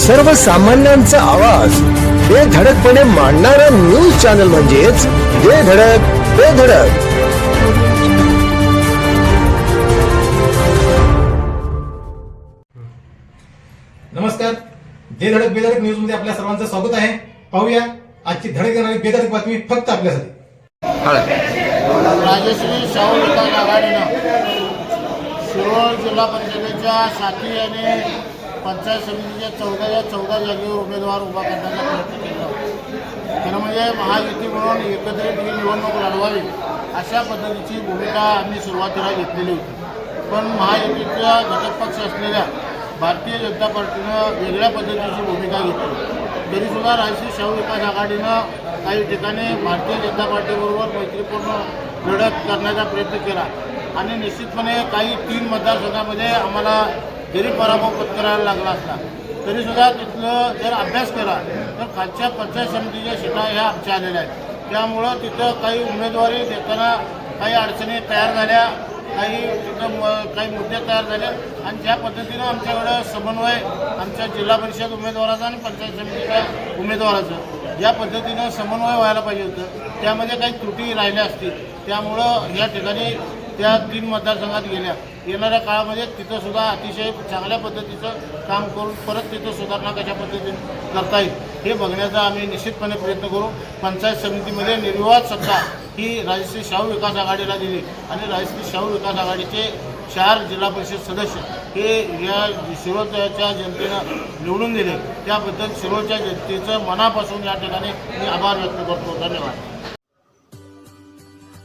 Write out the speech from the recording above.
सर्वसामान्यांचा आवाज. बेधडकपणे मांडणारा न्यूज चॅनल म्हणजेच बेधडक बेधडक नमस्कार. जे धडक बेधडक न्यूजमध्ये आपल्या सर्वांचं स्वागत आहे. पाहूया आजची धडक देणारी बेधडक बातमी फक्त आपल्यासाठी. राजश्री शाहू विकास आघाडीनं शिरोळ जिल्हा परिषदेच्या साथी आणि पंचायत समितीच्या चौदाच्या चौदा जागेवर उमेदवार उभा करण्याचा प्रयत्न केला. होता. खरं म्हणजे महायुती म्हणून एकत्रित ही निवडणूक लढवावी अशा पद्धतीची भूमिका आम्ही सुरुवातीला घेतलेली होती. पण महायुतीच्या घटकपक्ष असलेल्या भारतीय जनता पार्टीनं वेगळ्या पद्धतीची भूमिका घेतली. तरीसुद्धा राष्ट्रीय शाहू विकास आघाडीनं काही ठिकाणी भारतीय जनता पार्टीबरोबर मैत्रीपूर्ण लढत करण्याचा प्रयत्न केला. आणि निश्चितपणे काही तीन मतदारसंघामध्ये आम्हाला जरी पराभव पत्करायला लागला असला तरीसुद्धा तिथलं जर अभ्यास केला तर खालच्या पंचायत समितीच्या शिटा ह्या आमच्या आलेल्या आहेत. त्यामुळं तिथं काही उमेदवारी देताना काही अडचणी तयार झाल्या काही तिथं म- काही मुद्दे तयार झाले आणि ज्या पद्धतीनं आमच्याकडं समन्वय आमच्या जिल्हा परिषद उमेदवाराचा आणि पंचायत समितीच्या उमेदवाराचं ज्या पद्धतीनं समन्वय व्हायला पाहिजे होतं त्यामध्ये काही त्रुटी राहिल्या असतील त्यामुळं या ठिकाणी त्या तीन मतदारसंघात गेल्या. येणाऱ्या काळामध्ये तिथं सुद्धा अतिशय चांगल्या पद्धतीचं काम करून परत तिथं सुधारणा कशा पद्धतीने करता येईल हे बघण्याचा आम्ही निश्चितपणे प्रयत्न करू. पंचायत समितीमध्ये निर्विवाद सत्ता ही राजश्री शाहू विकास आघाडीला दिली आणि राजश्री शाहू विकास आघाडीचे चार जिल्हा परिषद सदस्य हे या शिरोच्या जनतेनं निवडून दिले. त्याबद्दल शिरोच्या जनतेचं मनापासून या ठिकाणी मी आभार व्यक्त करतो. धन्यवाद.